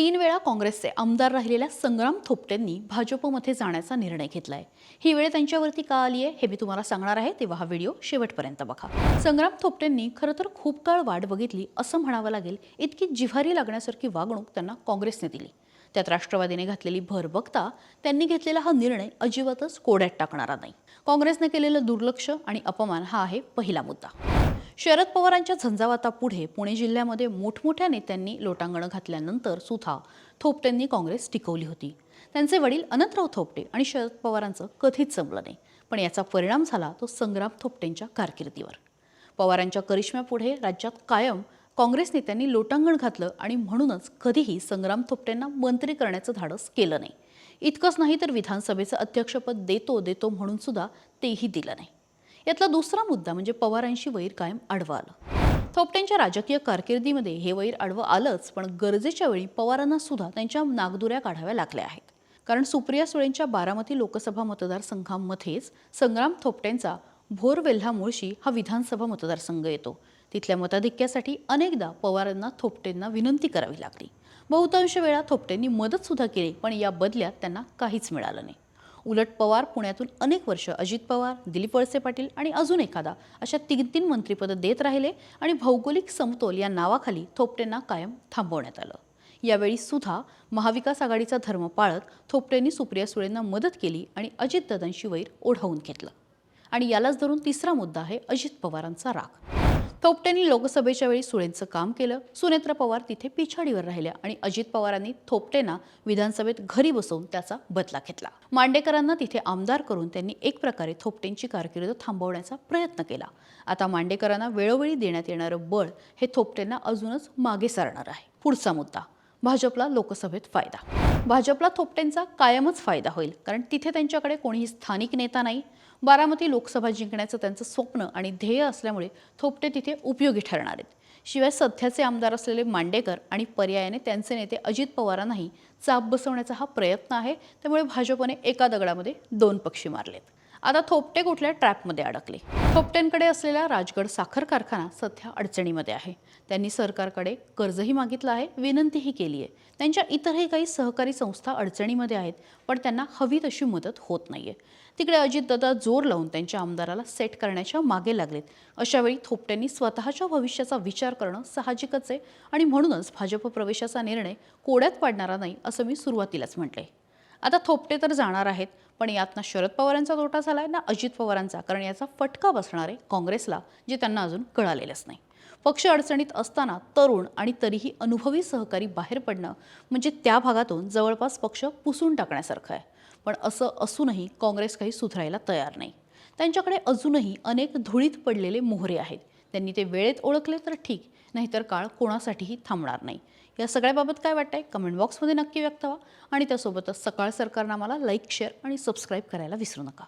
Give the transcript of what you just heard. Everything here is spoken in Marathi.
तीन वेळा काँग्रेसचे आमदार राहिलेल्या संग्राम थोपटेंनी भाजपमध्ये जाण्याचा निर्णय घेतलाय. ही वेळ त्यांच्यावरती का आली आहे हे मी तुम्हाला सांगणार आहे. तेव्हा हा व्हिडिओ शेवटपर्यंत बघा. संग्राम थोपटेंनी खरं तर खूप काळ वाट बघितली असं म्हणावं लागेल इतकी जिव्हारी लागण्यासारखी वागणूक त्यांना काँग्रेसने दिली. त्यात राष्ट्रवादीने घातलेली भर बघता त्यांनी घेतलेला हा निर्णय अजिबातच कोड्यात टाकणारा नाही. काँग्रेसने केलेलं दुर्लक्ष आणि अपमान हा आहे पहिला मुद्दा. शरद पवारांच्या झंझावातापुढे पुणे जिल्ह्यामध्ये मोठमोठ्या नेत्यांनी लोटांगणं घातल्यानंतर सुद्धा थोपटेंनी काँग्रेस टिकवली होती. त्यांचे वडील अनंतराव थोपटे आणि शरद पवारांचं कधीच जमलं नाही. पण याचा परिणाम झाला तो संग्राम थोपटेंच्या कारकिर्दीवर. पवारांच्या करिश्म्यापुढे राज्यात कायम काँग्रेस नेत्यांनी लोटांगण घातलं आणि म्हणूनच कधीही संग्राम थोपटेंना मंत्री करण्याचं धाडस केलं नाही. इतकंच नाही तर विधानसभेचं अध्यक्षपद देतो देतो म्हणून सुद्धा तेही दिलं नाही. यातला दुसरा मुद्दा म्हणजे पवारांशी वैर कायम आडवं आलं. थोपट्यांच्या राजकीय कारकिर्दीमध्ये हे वैर आडवं आलंच पण गरजेच्या वेळी पवारांना सुद्धा त्यांच्या नागदुऱ्या काढाव्या लागल्या आहेत. कारण सुप्रिया सुळेंच्या बारामती लोकसभा मतदारसंघामध्येच संग्राम थोपट्यांचा भोर वेल्हा मुळशी हा विधानसभा मतदारसंघ येतो. तिथल्या मताधिक्यासाठी अनेकदा पवारांना थोपटेंना विनंती करावी लागली. बहुतांश वेळा थोपटेंनी मदतसुद्धा केली पण या बदल्यात त्यांना काहीच मिळालं नाही. उलट पवार पुण्यातून अनेक वर्ष अजित पवार दिलीप वळसे पाटील आणि अजून एखादा अशा तीन तीन मंत्रिपदं देत राहिले आणि भौगोलिक समतोल या नावाखाली थोपटेंना कायम थांबवण्यात आलं. यावेळी सुद्धा महाविकास आघाडीचा धर्म पाळत थोपटेंनी सुप्रिया सुळेंना मदत केली आणि अजितदादांशी वैर ओढवून घेतलं. आणि यालाच धरून तिसरा मुद्दा आहे अजित पवारांचा राग. थोपटेंनी लोकसभेच्या वेळी सुळेंचं काम केलं. सुनेत्र पवार तिथे पिछाडीवर राहिल्या आणि अजित पवारांनी थोपटेंना विधानसभेत घरी बसवून त्याचा बदला घेतला. मांडेकरांना तिथे आमदार करून त्यांनी एक प्रकारे थोपटेंची कारकीर्द थांबवण्याचा प्रयत्न केला. आता मांडेकरांना वेळोवेळी देण्यात येणारं बळ हे थोपटेंना अजूनच मागे सारणार आहे. पुढचा मुद्दा भाजपला लोकसभेत फायदा. भाजपला थोपटेंचा कायमच फायदा होईल. कारण तिथे त्यांच्याकडे कोणीही स्थानिक नेता नाही. बारामती लोकसभा जिंकण्याचं त्यांचं स्वप्न आणि ध्येय असल्यामुळे थोपटे तिथे उपयोगी ठरणार आहेत. शिवाय सध्याचे आमदार असलेले मांडेकर आणि पर्यायाने त्यांचे नेते अजित पवारांनाही चाप बसवण्याचा हा प्रयत्न आहे. त्यामुळे भाजपने एका दगडामध्ये दोन पक्षी मारलेत. आता थोपटे कुठल्या ट्रॅपमध्ये अडकले. थोपट्यांकडे असलेला राजगड साखर कारखाना सध्या अडचणीमध्ये आहे. त्यांनी सरकारकडे कर्जही मागितलं आहे विनंतीही केली आहे. त्यांच्या इतरही काही सहकारी संस्था अडचणीमध्ये आहेत पण त्यांना हवी तशी मदत होत नाही आहे तिकडे अजितदादा जोर लावून त्यांच्या आमदाराला सेट करण्याच्या मागे लागलेत. अशावेळी थोपट्यांनी स्वतःच्या भविष्याचा विचार करणं साहजिकच आहे आणि म्हणूनच भाजप प्रवेशाचा निर्णय कोड्यात पाडणारा नाही असं मी सुरुवातीलाच म्हटले आता थोपटे तर जाणार आहेत पण यात ना शरद पवारांचा तोटा झाला आहे ना अजित पवारांचा? कारण याचा फटका बसणार आहे काँग्रेसला जे त्यांना अजून कळालेलंच नाही. पक्ष अडचणीत असताना तरुण आणि तरीही अनुभवी सहकारी बाहेर पडणं म्हणजे त्या भागातून जवळपास पक्ष पुसून टाकण्यासारखं आहे. पण असं असूनही काँग्रेस काही सुधारायला तयार नाही. त्यांच्याकडे अजूनही अनेक धुळीत पडलेले मोहरे आहेत. त्यांनी ते वेळेत ओळखले तर ठीक नाहीतर काळ कोणासाठीही थांबणार नाही. या सगळ्याबाबत काय वाटतंय? कमेंट बॉक्समध्ये नक्की व्यक्त व्हा. आणि त्यासोबतच सकाळ सरकारनामाला लाईक शेअर आणि सबस्क्राईब करायला विसरू नका.